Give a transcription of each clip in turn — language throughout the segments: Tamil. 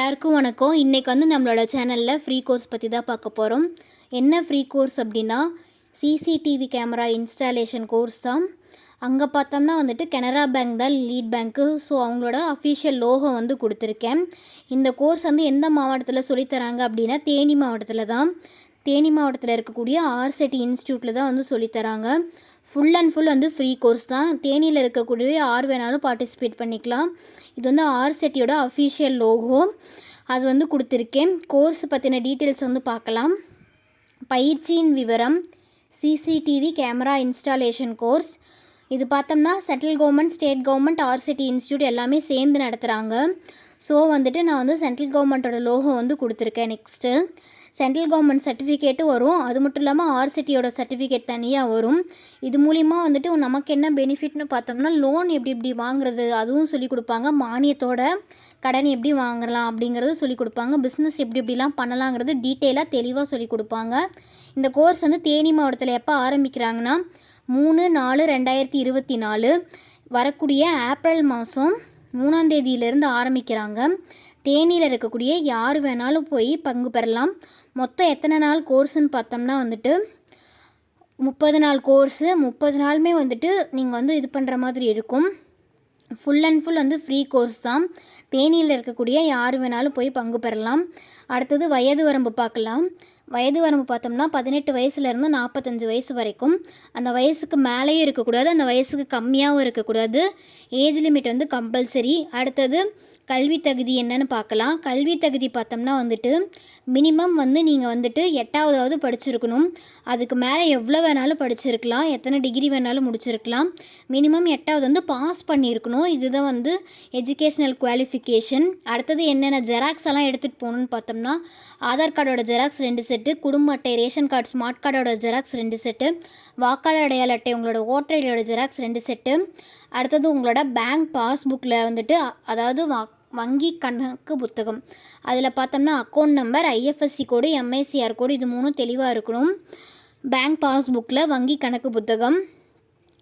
எல்லாருக்கும் வணக்கம். இன்றைக்கி வந்து நம்மளோட சேனலில் ஃப்ரீ கோர்ஸ் பற்றி தான் பார்க்க போகிறோம் என்ன ஃப்ரீ கோர்ஸ் அப்படின்னா சிசிடிவி கேமரா இன்ஸ்டாலேஷன் கோர்ஸ் தான். அங்கே பார்த்தோம்னா வந்துட்டு கனரா பேங்க் தான் லீட் பேங்க்கு ஸோ அவங்களோட அஃபிஷியல் லோகோ வந்து கொடுத்துருக்கேன். இந்த கோர்ஸ் வந்து எந்த மாவட்டத்தில் சொல்லித்தராங்க அப்படின்னா தேனி மாவட்டத்தில் தான். தேனி மாவட்டத்தில் இருக்கக்கூடிய ஆர்செட்டி இன்ஸ்டியூட்டில் தான் வந்து சொல்லித்தராங்க ஃபுல் அண்ட் ஃபுல் வந்து ஃப்ரீ கோர்ஸ் தான். தேனியில் இருக்கக்கூடிய யார் வேணாலும் பார்ட்டிசிபேட் பண்ணிக்கலாம். இது வந்து ஆர்செட்டியோட அஃபிஷியல் லோகோ அது வந்து கொடுத்துருக்கேன். கோர்ஸ் பற்றின டீட்டெயில்ஸ் வந்து பார்க்கலாம். பயிற்சியின் விவரம். சிசிடிவி கேமரா இன்ஸ்டாலேஷன் கோர்ஸ் இது பார்த்தோம்னா central government state government RSETI institute எல்லாமே சேர்ந்து நடத்துகிறாங்க ஸோ வந்துட்டு நான் வந்து சென்ட்ரல் கவர்மெண்ட்டோட லோகோ வந்து கொடுத்துருக்கேன் நெக்ஸ்ட்டு சென்ட்ரல் கவர்மெண்ட் சர்டிஃபிகேட்டும் வரும். அது மட்டும் இல்லாமல் ஆர்சிட்டியோட சர்டிஃபிகேட் தனியாக வரும். இது மூலிமா வந்துட்டு நமக்கு என்ன பெனிஃபிட்னு பார்த்தோம்னா லோன் எப்படி எப்படி வாங்குறது அதுவும் சொல்லி கொடுப்பாங்க. மானியத்தோட கடன் எப்படி வாங்கலாம் அப்படிங்கிறது சொல்லி கொடுப்பாங்க. பிஸ்னஸ் எப்படி எப்படிலாம் பண்ணலாங்கிறது டீட்டெயிலாக தெளிவாக சொல்லி கொடுப்பாங்க. இந்த கோர்ஸ் வந்து தேனி மாவட்டத்தில் எப்போ ஆரம்பிக்கிறாங்கன்னா மூணு நாலு ரெண்டாயிரத்தி இருபத்தி நாலு. வரக்கூடிய ஏப்ரல் மாதம் மூணாம் தேதியிலேருந்து ஆரம்பிக்கிறாங்க. தேனியில் இருக்கக்கூடிய யார் வேணாலும் போய் பங்கு பெறலாம். மொத்தம் எத்தனை நாள் கோர்ஸுன்னு பார்த்தோம்னா வந்துட்டு முப்பது நாள் கோர்ஸு முப்பது நாளுமே வந்துட்டு நீங்கள் வந்து இது பண்ணுற மாதிரி இருக்கும். ஃபுல் அண்ட் ஃபுல் வந்து ஃப்ரீ கோர்ஸ் தான். தேனியில் இருக்கக்கூடிய யார் வேணாலும் போய் பங்கு பெறலாம். அடுத்தது வயது வரம்பு பார்க்கலாம். வயது வரம்பு பார்த்தோம்னா பதினெட்டு வயசுலேருந்து நாற்பத்தஞ்சு வயசு வரைக்கும். அந்த வயசுக்கு மேலேயும் இருக்கக்கூடாது அந்த வயசுக்கு கம்மியாகவும் இருக்கக்கூடாது. ஏஜ் லிமிட் வந்து கம்பல்சரி அடுத்தது கல்வி தகுதி என்னன்னு பார்க்கலாம். கல்வி தகுதி பார்த்தோம்னா வந்துட்டு மினிமம் வந்து நீங்கள் வந்துட்டு எட்டாவதாவது படிச்சிருக்கணும். அதுக்கு மேலே எவ்வளோ வேணாலும் படிச்சிருக்கலாம். எத்தனை டிகிரி வேணாலும் முடிச்சிருக்கலாம். மினிமம் எட்டாவது வந்து பாஸ் பண்ணியிருக்கணும். இதுதான் வந்து எஜுகேஷ்னல் குவாலிஃபிகேஷன் அடுத்தது என்னென்ன ஜெராக்ஸ் எல்லாம் எடுத்துகிட்டு போகணுன்னு பார்த்தோம்னா ஆதார் கார்டோட ஜெராக்ஸ் ரெண்டு செட்டு குடும்ப அட்டை ரேஷன் கார்டு ஸ்மார்ட் கார்டோட ஜெராக்ஸ் ரெண்டு செட்டு வாக்காளர் அடையாள அட்டை உங்களோட ஓட்டர் ஐடியோட ஜெராக்ஸ் ரெண்டு செட்டு அடுத்தது உங்களோட பேங்க் பாஸ்புக்கில் வந்துட்டு அதாவது வா வங்கி கணக்கு புத்தகம். அதில் பார்த்தோம்னா account number IFSC code MICR code இது மூணும் தெளிவாக இருக்கணும். பேங்க் பாஸ்புக்கில் வங்கி கணக்கு புத்தகம்.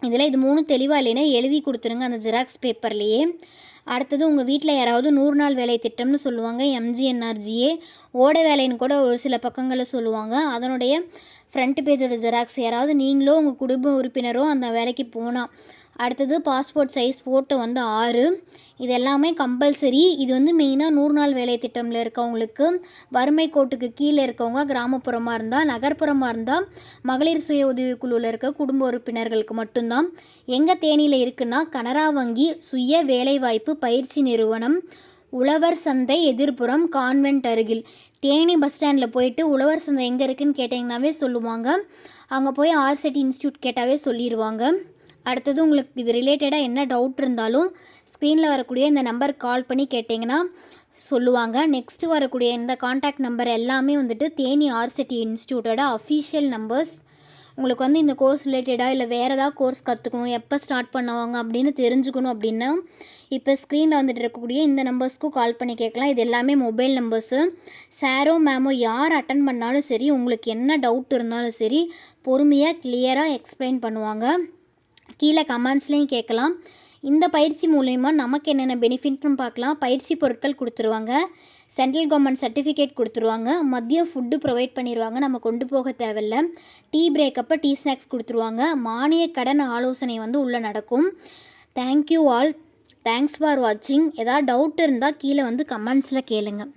இதில் இது மூணு தெளிவாக இல்லைன்னா எழுதி கொடுத்துருங்க அந்த ஜெராக்ஸ் பேப்பர்லேயே அடுத்தது உங்கள் வீட்டில் யாராவது நூறு நாள் வேலை திட்டம்னு சொல்லுவாங்க எம்ஜிஎன்ஆர்ஜிஏ ஓட வேலைன்னு கூட ஒரு சில பக்கங்களில் சொல்லுவாங்க. அதனுடைய ஃப்ரண்ட் பேஜோட ஜெராக்ஸ் யாராவது நீங்களோ உங்கள் குடும்ப உறுப்பினரோ அந்த வேலைக்கு போனால் அடுத்தது பாஸ்போர்ட் சைஸ் ஃபோட்டோ வந்து ஆறு. இது எல்லாமே கம்பல்சரி இது வந்து மெயினாக நூறு நாள் வேலை திட்டமில் இருக்கவங்களுக்கு வறுமை கோட்டுக்கு கீழே இருக்கவங்க கிராமப்புறமாக இருந்தால் நகர்ப்புறமாக இருந்தால் மகளிர் சுய உதவிக்குழுவில் இருக்க குடும்ப உறுப்பினர்களுக்கு மட்டும்தான். எங்கே தேனியில் இருக்குன்னா கனரா வங்கி சுய வேலைவாய்ப்பு பயிற்சி நிறுவனம். உழவர் சந்தை எதிர்ப்புறம் கான்வென்ட் அருகில். தேனி பஸ் ஸ்டாண்டில் போயிட்டு உழவர் சந்தை எங்கே இருக்குதுன்னு கேட்டிங்கனாவே சொல்லுவாங்க. அங்கே போய் ஆர்சிட்டி இன்ஸ்டியூட் கேட்டாவே சொல்லிடுவாங்க அடுத்தது உங்களுக்கு இது ரிலேட்டடாக என்ன டவுட் இருந்தாலும் ஸ்க்ரீனில் வரக்கூடிய இந்த நம்பருக்கு கால் பண்ணி கேட்டிங்கன்னா சொல்லுவாங்க. நெக்ஸ்ட்டு வரக்கூடிய இந்த காண்டாக்ட் நம்பர் எல்லாமே வந்துட்டு தேனி ஆர்சிட்டி இன்ஸ்டியூட்டோட அஃபீஷியல் நம்பர்ஸ் உங்களுக்கு வந்து இந்த கோர்ஸ் ரிலேட்டடாக இல்லை வேறு ஏதாவது கோர்ஸ் கற்றுக்கணும் எப்போ ஸ்டார்ட் பண்ணுவாங்க அப்படின்னு தெரிஞ்சுக்கணும் அப்படின்னா இப்போ ஸ்க்ரீனில் வந்துட்டு இருக்கக்கூடிய இந்த நம்பர்ஸ்க்கும் கால் பண்ணி கேட்கலாம். இது எல்லாமே மொபைல் நம்பர்ஸு சாரோ மேமோ யார் அட்டன் பண்ணாலும் சரி உங்களுக்கு என்ன டவுட் இருந்தாலும் சரி பொறுமையாக கிளியராக எக்ஸ்பிளைன் பண்ணுவாங்க. கீழே கமெண்ட்ஸ்லேயும் கேட்கலாம். இந்த பயிற்சி மூலயமா நமக்கு என்னென்ன பெனிஃபிட்னு பார்க்கலாம். பயிற்சி பொருட்கள் கொடுத்துருவாங்க. சென்ட்ரல் கவர்மெண்ட் சர்டிஃபிகேட் கொடுத்துருவாங்க. மதியம் ஃபுட்டு ப்ரொவைட் பண்ணிடுவாங்க நம்ம கொண்டு போக தேவையில்ல. டீ பிரேக்கப்போ டீ ஸ்நாக்ஸ் கொடுத்துருவாங்க. மானிய கடன் ஆலோசனை வந்து உள்ளே நடக்கும். தேங்க்யூ ஆல் தேங்க்ஸ் ஃபார் வாட்சிங் ஏதாவது டவுட் இருந்தால் கீழே வந்து கமெண்ட்ஸில் கேளுங்கள்